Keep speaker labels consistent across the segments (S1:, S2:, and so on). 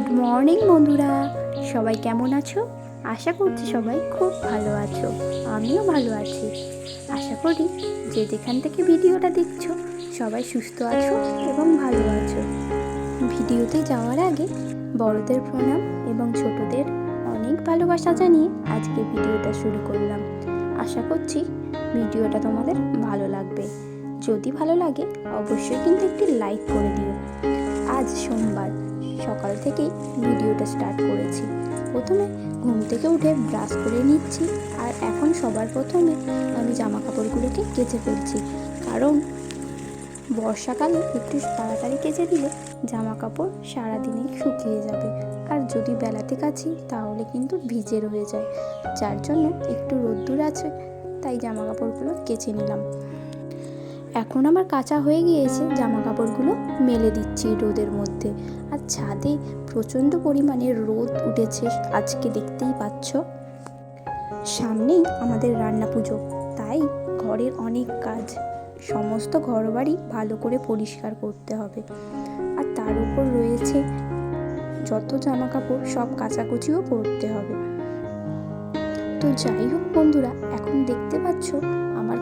S1: Good morning, বন্ধুরা। সবাই কেমন আছো? আশা করছি সবাই খুব ভালো আছো। আমিও ভালো আছি। আশা করি যে যেখান থেকে ভিডিওটা দেখছ, সবাই সুস্থ আছো এবং ভালো আছো। ভিডিওতে যাওয়ার আগে বড়দের প্রণাম এবং ছোটদের অনেক ভালোবাসা জানিয়ে আজকে ভিডিওটা শুরু করলাম। আশা করছি ভিডিওটা তোমাদের ভালো লাগবে। যদি ভালো লাগে, অবশ্যই কিন্তু একটি লাইক করে দিও। আজ সোমবার। সকাল থেকেই ভিডিওটা স্টার্ট করেছি। প্রথমে ঘুম থেকে উঠে ব্রাশ করে নিচ্ছি আর এখন সবার প্রথমে আমি জামা কাপড়গুলোকে কেচে ফেলছি। কারণ বর্ষাকালে একটু তাড়াতাড়ি কেচে দিলে জামা কাপড় সারাদিনেই শুকিয়ে যাবে। আর যদি বেলাতে কাছি তাহলে কিন্তু ভিজে রয়ে যায়। যার জন্য একটু রোদ্দুর আছে, তাই জামা কাপড়গুলো কেচে নিলাম। এখন আমার কাঁচা হয়ে গিয়েছে জামা কাপড়গুলো মেলে দিচ্ছি রোদের মধ্যে। আর ছাদে প্রচণ্ড পরিমাণে রোদ উঠেছে, আজকে দেখতেই পাচ্ছ। সামনেই আমাদের রান্না পুজো, তাই ঘরের অনেক কাজ, সমস্ত ঘরবাড়ি ভালো করে পরিষ্কার করতে হবে। আর তার উপর রয়েছে যত জামা কাপড় সব কাচাকুচিও করতে হবে। তো যাই হোক বন্ধুরা, এখন দেখতে পাচ্ছ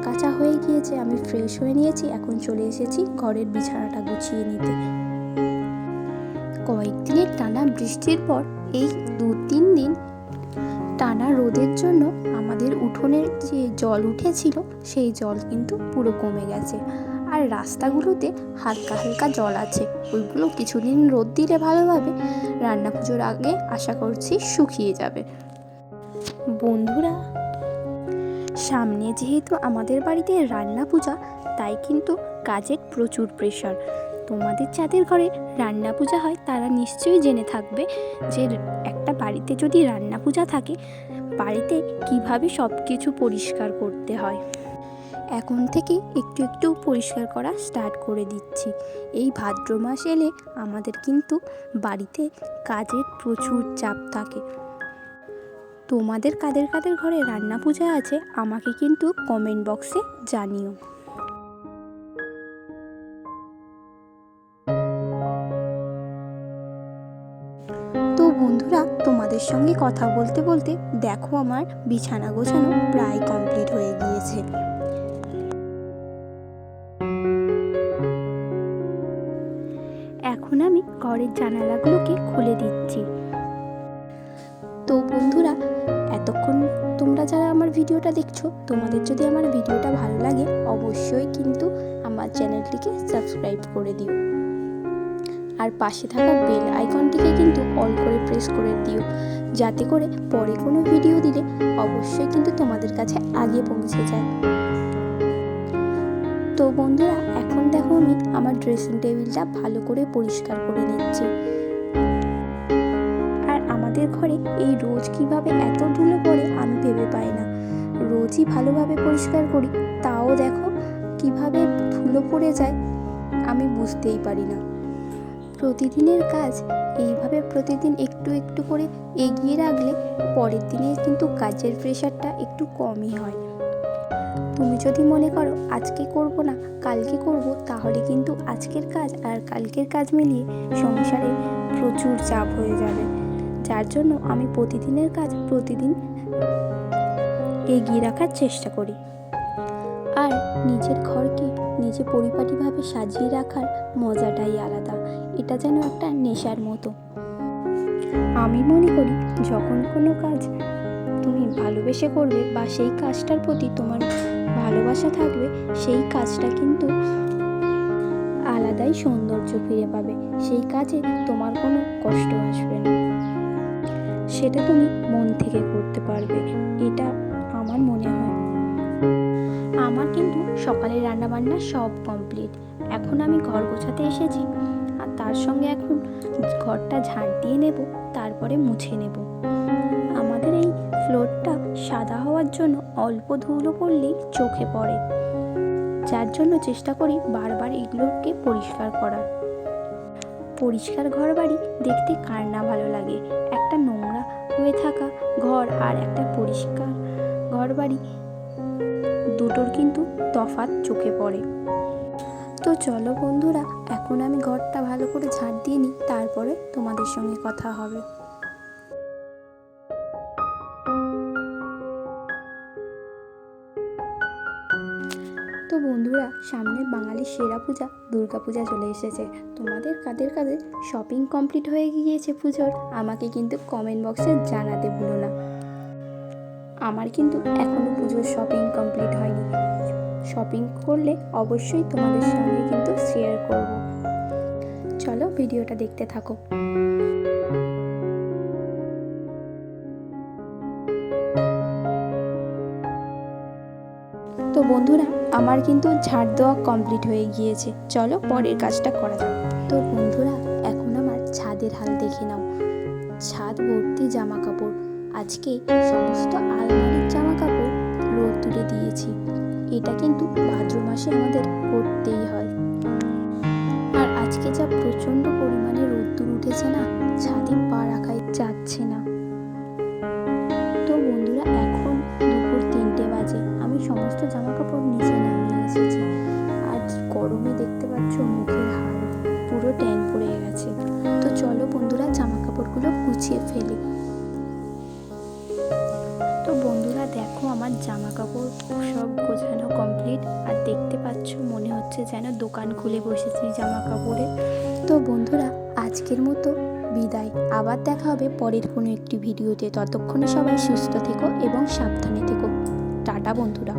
S1: কাঁচা হয়ে গিয়েছে, আমি ফ্রেশ হয়ে নিয়েছি, এখন চলে এসেছি ঘরের বিছানাটা গুছিয়ে নিতে। কয়েকদিনের টানা বৃষ্টির পর এই দু তিন দিন টানা রোদের জন্য আমাদের উঠোনের যে জল উঠেছিল, সেই জল কিন্তু পুরো কমে গেছে। আর রাস্তাগুলোতে হালকা হালকা জল আছে। ওইগুলো কিছুদিন রোদ দিলে ভালোভাবে রান্না পুজোর আগে আশা করছি শুকিয়ে যাবে। বন্ধুরা সামনে যেহেতু আমাদের বাড়িতে রান্না পূজা, তাই কিন্তু কাজের প্রচুর প্রেশার তোমাদের যাদের ঘরে রান্না পূজা হয়, তারা নিশ্চয়ই জেনে থাকবে যে একটা বাড়িতে যদি রান্না পূজা থাকে, বাড়িতে কীভাবে সব কিছু পরিষ্কার করতে হয়। এখন থেকে একটু একটু পরিষ্কার করা স্টার্ট করে দিচ্ছি। এই ভাদ্র মাস এলে আমাদের কিন্তু বাড়িতে কাজের প্রচুর চাপ থাকে। তোমাদের কাদের কাদের ঘরে রান্না পূজা আছে, আমাকে কিন্তু কমেন্ট বক্সে জানিও। তো বন্ধুরা, তোমাদের সঙ্গে কথা বলতে বলতে দেখো আমার বিছানা গোছানো প্রায় কমপ্লিট হয়ে গিয়েছে। এখন আমি ঘরের জানালাগুলোকে খুলে দিচ্ছি। তো বন্ধুরা, এতক্ষণ তোমরা যারা আমার ভিডিওটা দেখছ, তোমাদের যদি আমার ভিডিওটা ভালো লাগে, অবশ্যই কিন্তু আমার চ্যানেলটিকে সাবস্ক্রাইব করে দিও। আর পাশে থাকা বেল আইকনটিকে কিন্তু অল করে প্রেস করে দিও, যাতে করে পরে কোনো ভিডিও দিলে অবশ্যই কিন্তু তোমাদের কাছে আগে পৌঁছে যায়। তো বন্ধুরা, এখন দেখো আমি আমার ড্রেসিং টেবিলটা ভালো করে পরিষ্কার করে নিচ্ছি। আমাদের ঘরে এই রোজ কীভাবে এত ধুলো পড়ে আমি ভেবে পাই না। রোজই ভালোভাবে পরিষ্কার করি, তাও দেখো কীভাবে ধুলো পড়ে যায় আমি বুঝতেই পারি না। প্রতিদিনের কাজ এইভাবে প্রতিদিন একটু একটু করে এগিয়ে রাখলে পরের দিনে কিন্তু কাজের প্রেশারটা একটু কমই হয়। তুমি যদি মনে করো আজকে করব না, কালকে করব, তাহলে কিন্তু আজকের কাজ আর কালকের কাজ মিলিয়ে সংসারে প্রচুর চাপ হয়ে যাবে। যার জন্য আমি প্রতিদিনের কাজ প্রতিদিন এগিয়ে রাখার চেষ্টা করি। আর নিজের ঘরকে নিজে পরিপাটিভাবে সাজিয়ে রাখার মজাটাই আলাদা। এটা যেন একটা নেশার মতো। আমি মনে করি, যখন কোনো কাজ তুমি ভালোবেসে করবে বা সেই কাজটার প্রতি তোমার ভালোবাসা থাকবে, সেই কাজটা কিন্তু আলাদাই সৌন্দর্য ফিরে পাবে। সেই কাজে তোমার কোনো কষ্ট আসবে না। সেটা তুমি মন থেকে করতে পারবে। এটা আমার মনে হয়। আমার কিন্তু সকালে রান্নাবান্না সব কমপ্লিট এখন আমি ঘর গোছাতে এসেছি, আর তার সঙ্গে এখন ঘরটা ঝাঁট দিয়ে নেব, তারপরে মুছে নেব। আমাদের এই ফ্লোরটা সাদা হওয়ার জন্য অল্প ধুলো পড়লেই চোখে পড়ে। যার জন্য চেষ্টা করি বারবার এগুলোকে পরিষ্কার করার। পরিষ্কার ঘর বাড়ি দেখতে কার না ভালো লাগে? হয়ে থাকা ঘর আর একটা পরিষ্কার ঘর বাড়ি দুটোর কিন্তু তফাত চোখে পড়ে। তো চলো বন্ধুরা, এখন আমি ঘরটা ভালো করে ঝাড় দিয়ে নিই, তারপরে তোমাদের সঙ্গে কথা হবে। বন্ধুরা, সামনে বাঙালির সেরা পূজা, দুর্গা পূজা চলে এসেছে। তোমাদের কাদের কাদের শপিং কমপ্লিট হয়ে গিয়েছে পুজোর, আমাকে কিন্তু কমেন্ট বক্সে জানাতে ভুলো না। আমার কিন্তু এখনও পুজোর শপিং কমপ্লিট হয়নি। শপিং করলে অবশ্যই তোমাদের সঙ্গে কিন্তু শেয়ার করব। চলো ভিডিওটা দেখতে থাকো। বন্ধুরা, আমার কিন্তু ঝাড় দেওয়া কমপ্লিট হয়ে গিয়েছে। চলো পরের কাজটা করা যাক। তো বন্ধুরা, এখন আমার ছাদের হাল দেখে নাও। ছাদ ভর্তি জামা কাপড় আজকে সমস্ত আলমারির জামা কাপড় রোদ তুলে দিয়েছি। এটা কিন্তু ভাদ্র মাসে আমাদের করতেই হয়। আর আজকে যা প্রচণ্ড পরিমাণে রোদ্দুর উঠেছে না, ছাদে পা রাখাই যাচ্ছে না। পুরো ট্যান পড়ে গেছে। তো চলো বন্ধুরা জামা কাপড়গুলো গুছিয়ে ফেলি। তো বন্ধুরা, দেখো আমার জামা কাপড় সব গোছানো কমপ্লিট আর দেখতে পাচ্ছ, মনে হচ্ছে যেন দোকান খুলে বসেছি জামা কাপড়ে তো বন্ধুরা, আজকের মতো বিদায়। আবার দেখা হবে পরের কোনো একটি ভিডিওতে। ততক্ষণে সবাই সুস্থ থেকো এবং সাবধানে থেকো। টাটা বন্ধুরা।